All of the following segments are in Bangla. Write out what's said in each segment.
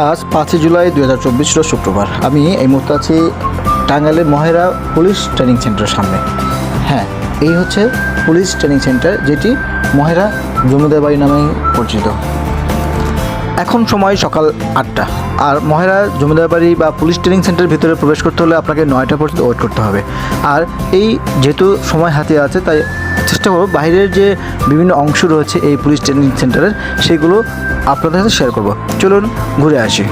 আজ পাঁচই জুলাই দু হাজার চব্বিশ শুক্রবার। আমি এই মুহূর্তে আছি টাঙ্গাইলের মহেরা পুলিশ ট্রেনিং সেন্টারের সামনে। হ্যাঁ এই হচ্ছে পুলিশ ট্রেনিং সেন্টার যেটি মহেরা জমিদার বাড়ি নামে পরিচিত। এখন সময় সকাল আটটা। আর মহেরা জমিদার বাড়ি বা পুলিশ ট্রেনিং সেন্টারের ভিতরে প্রবেশ করতে হলে আপনাকে নয়টা পর্যন্ত ওয়েট করতে হবে। আর এই যেহেতু সময় হাতে আছে, তাই চেষ্টা করব বাইরের যে বিভিন্ন অংশ রয়েছে এই পুলিশ ট্রেনিং সেন্টারের সেগুলো আপনাদের সাথে শেয়ার করব। চলুন ঘুরে আসি।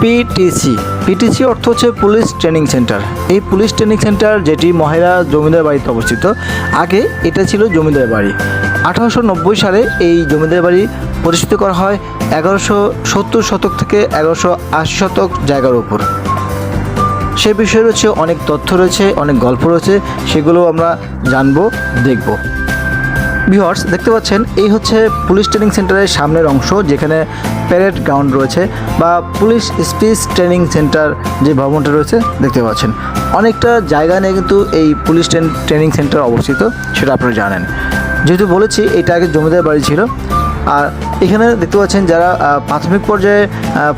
পিটিসি পিটিসি অর্থ হচ্ছে পুলিশ ট্রেনিং সেন্টার এই পুলিশ ট্রেনিং সেন্টার যেটি মহেরা জমিদার বাড়িতে অবস্থিত, আগে এটা ছিল জমিদার বাড়ি। আঠারোশো নব্বই সালে এই জমিদার বাড়ি প্রতিষ্ঠিত করা হয় এগারোশো সত্তর শতক থেকে এগারোশো আশি শতক জায়গার উপর। সে বিষয়ে রয়েছে অনেক তথ্য রয়েছে, অনেক গল্প রয়েছে সেগুলো আমরা জানব, দেখব। ভিউয়ার্স দেখতে পাচ্ছেন, এই হচ্ছে পুলিশ ট্রেনিং সেন্টারের সামনের অংশ, যেখানে প্যারেড গ্রাউন্ড রয়েছে বা পুলিশ স্পিচ ট্রেনিং সেন্টার যে ভবনটা রয়েছে, দেখতে পাচ্ছেন। অনেকটা জায়গা নিয়ে কিন্তু এই পুলিশ ট্রেনিং সেন্টার অবস্থিত, সেটা আপনারা জানেন। যেহেতু বলেছি এটা আগে জমিদার বাড়ি ছিল। আর এখানে দেখতে পাচ্ছেন যারা প্রাথমিক পর্যায়ে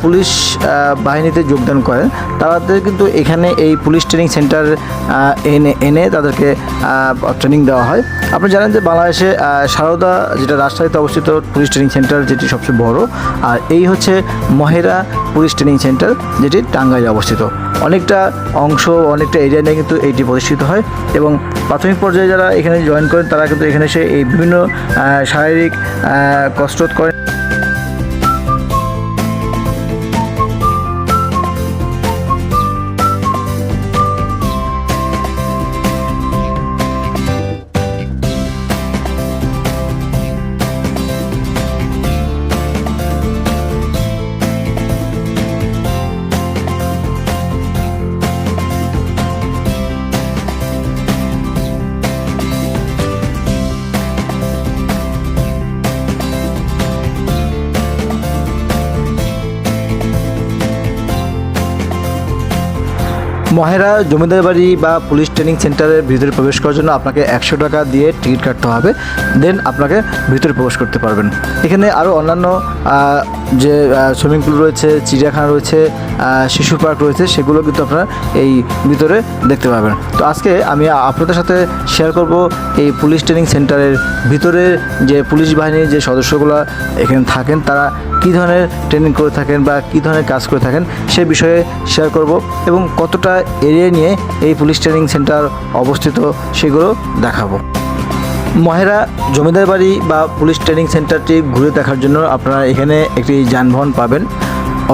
পুলিশ বাহিনীতে যোগদান করেন, তাদের কিন্তু এখানে এই পুলিশ ট্রেনিং সেন্টার এনে এনে তাদেরকে ট্রেনিং দেওয়া হয়। আপনি জানেন যে বাংলাদেশে সারদা যেটা রাজশাহীতে অবস্থিত পুলিশ ট্রেনিং সেন্টার যেটি সবচেয়ে বড়, আর এই হচ্ছে মহেরা পুলিশ ট্রেনিং সেন্টার যেটি টাঙ্গাইলে অবস্থিত। অনেকটা অংশ, অনেকটা এরিয়া নিয়ে কিন্তু এইটি প্রতিষ্ঠিত হয় এবং প্রাথমিক পর্যায়ে যারা এখানে জয়েন করেন, তারা কিন্তু এখানে এসে এই বিভিন্ন শারীরিক কসরত করেন। Bye. মহেরা জমিদার বাড়ি বা পুলিশ ট্রেনিং সেন্টারের ভিতরে প্রবেশ করার জন্য আপনাকে একশো টাকা দিয়ে টিকিট কাটতে হবে। দেন আপনাকে ভিতরে প্রবেশ করতে পারবেন। এখানে আরও অন্যান্য যে সুইমিং পুল রয়েছে, চিড়িয়াখানা রয়েছে শিশু পার্ক রয়েছে, সেগুলো কিন্তু আপনারা এই ভিতরে দেখতে পাবেন। তো আজকে আমি আপনাদের সাথে শেয়ার করব এই পুলিশ ট্রেনিং সেন্টারের ভিতরে যে পুলিশ বাহিনীর যে সদস্যগুলো এখানে থাকেন, তারা কী ধরনের ট্রেনিং করে থাকেন বা কী ধরনের কাজ করে থাকেন সে বিষয়ে শেয়ার করব এবং কতটা এরিয়া নিয়ে এই পুলিশ ট্রেনিং সেন্টার অবস্থিত সেগুলো দেখাবো। মহেরা জমিদার বাড়ি বা পুলিশ ট্রেনিং সেন্টারটি ঘুরে দেখার জন্য আপনারা এখানে একটি যানবাহন পাবেন,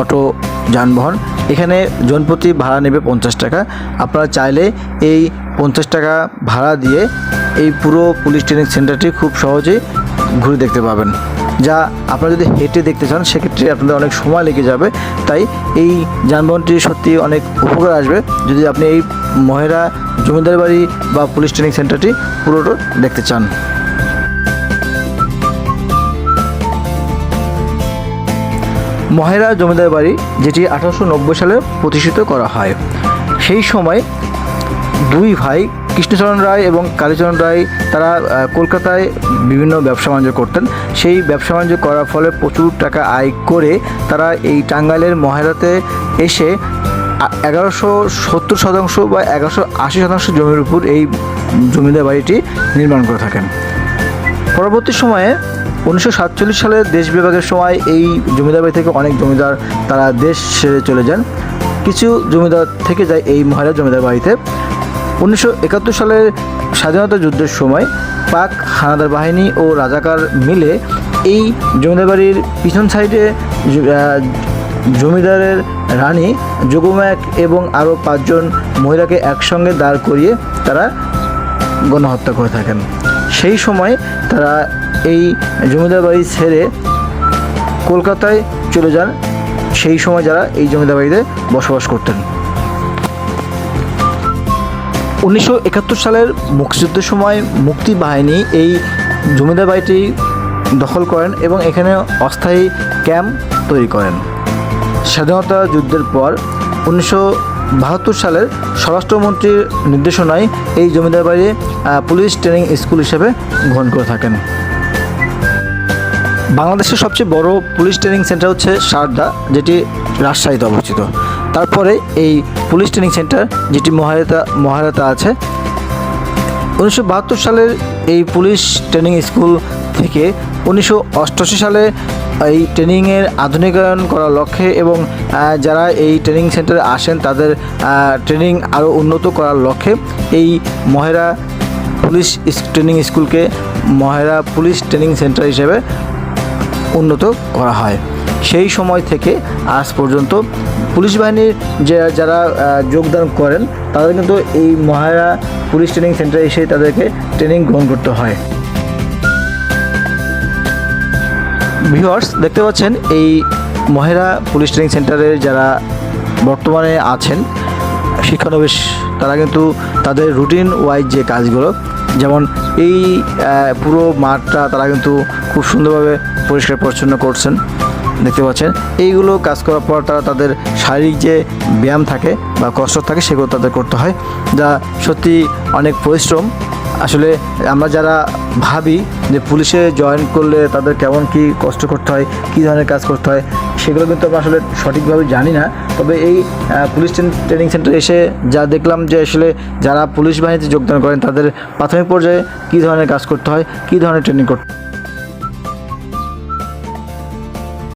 অটো যানবাহন। এখানে জনপ্রতি ভাড়া নেবে পঞ্চাশ টাকা। আপনারা চাইলে এই পঞ্চাশ টাকা ভাড়া দিয়ে এই পুরো পুলিশ ট্রেনিং সেন্টারটি খুব সহজেই ঘুরে দেখতে পাবেন। যা আপনারা যদি হেঁটে দেখতে চান, সেক্ষেত্রে আপনাদের অনেক সময় লেগে যাবে। তাই এই যানবাহনটি সত্যি অনেক উপকার আসবে। যদি আপনি এই মহেরা জমিদার বাড়ি বা পুলিশ ট্রেনিং সেন্টারটি পুরোটা দেখতে চান। মহেরা জমিদার বাড়ি, যেটি আঠারোশো নব্বই সালে প্রতিষ্ঠিত করা হয়। সেই সময় দুই ভাই কৃষ্ণচরণ রায় এবং কালীচরণ রায়, তারা কলকাতায় বিভিন্ন ব্যবসা বাণিজ্য করতেন। সেই ব্যবসা বাণিজ্য করার ফলে প্রচুর টাকা আয় করে তারা এই টাঙ্গাইলের মহেরাতে এসে এগারোশো সত্তর শতাংশ বা এগারোশো আশি শতাংশ জমির উপর এই জমিদার বাড়িটি নির্মাণ করে থাকেন। পরবর্তী সময়ে উনিশশো সাতচল্লিশ সালে দেশ বিভাগের সময় এই জমিদার বাড়ি থেকে অনেক জমিদার তারা দেশ ছেড়ে চলে যান। কিছু জমিদার থেকে যায় এই মহিলা জমিদার বাড়িতে। উনিশশো একাত্তর সালের স্বাধীনতা যুদ্ধের সময় পাক, হানাদার বাহিনী ও রাজাকার মিলে এই জমিদার বাড়ির পিছন সাইডে জমিদারের রানী যোগম্যাক এবং আরও পাঁচজন মহিলাকে একসঙ্গে দাঁড় করিয়ে তারা গণহত্যা করে থাকেন। সেই সময় তারা এই জমিদার বাড়ি ছেড়ে কলকাতায় চলে যান। সেই সময় যারা এই জমিদার বাড়িতে বসবাস করতেন। উনিশশো একাত্তর সালের মুক্তিযুদ্ধের সময় মুক্তি বাহিনী এই জমিদার বাড়িটি দখল করেন এবং এখানে অস্থায়ী ক্যাম্প তৈরি করেন। স্বাধীনতা যুদ্ধের পর উনিশশো বাহাত্তর সালের স্বরাষ্ট্রমন্ত্রীর নির্দেশনায় এই জমিদার বাড়ি পুলিশ ট্রেনিং স্কুল হিসেবে গ্রহণ করে থাকেন। বাংলাদেশের সবচেয়ে বড় পুলিশ ট্রেনিং সেন্টার হচ্ছে সারদা, যেটি রাজশাহীতে অবস্থিত। তারপরে এই পুলিশ ট্রেনিং সেন্টার যেটি মহারাতা মহারাতা আছে, উনিশশো বাহাত্তর সালের এই পুলিশ ট্রেনিং স্কুল থেকে উনিশশো অষ্টআশি সালে এই ট্রেনিংয়ের আধুনিকায়ন করার লক্ষ্যে এবং যারা এই ট্রেনিং সেন্টারে আসেন তাদের ট্রেনিং আরও উন্নত করার লক্ষ্যে এই মহেরা পুলিশ ট্রেনিং স্কুলকে মহেরা পুলিশ ট্রেনিং সেন্টার হিসেবে উন্নত করা হয়। সেই সময় থেকে আজ পর্যন্ত পুলিশ বাহিনীর যে যারা যোগদান করেন, তাদের কিন্তু এই মহারা পুলিশ ট্রেনিং সেন্টারে এসে তাদেরকে ট্রেনিং গ্রহণ করতে হয়। ভিউয়ার্স দেখতে পাচ্ছেন এই মহেরা পুলিশ ট্রেনিং সেন্টারের যারা বর্তমানে আছেন, শিক্ষানবিশ, তারা কিন্তু তাদের রুটিন ওয়াইজ যে কাজগুলো, যেমন এই পুরো মাঠটা তারা কিন্তু খুব সুন্দরভাবে পরিষ্কার পরিচ্ছন্ন করছেন। দেখতে পাচ্ছেন। এইগুলো কাজ করার পর তারা তাদের শারীরিক যে ব্যায়াম থাকে বা কষ্ট থাকে, সেগুলো তাদের করতে হয়, যা সত্যি অনেক পরিশ্রম। আসলে আমরা যারা ভাবি যে পুলিশে জয়েন করলে তাদের কেমন কি কষ্ট করতে হয়, কী ধরনের কাজ করতে হয়, সেগুলো কিন্তু আমরা আসলে সঠিকভাবে জানি না। তবে এই পুলিশ ট্রেন- সেন্টারে এসে যা দেখলাম যে আসলে যারা পুলিশ বাহিনীতে যোগদান করেন, তাদের প্রাথমিক পর্যায়ে কী ধরনের কাজ করতে হয়, কী ধরনের ট্রেনিং করতে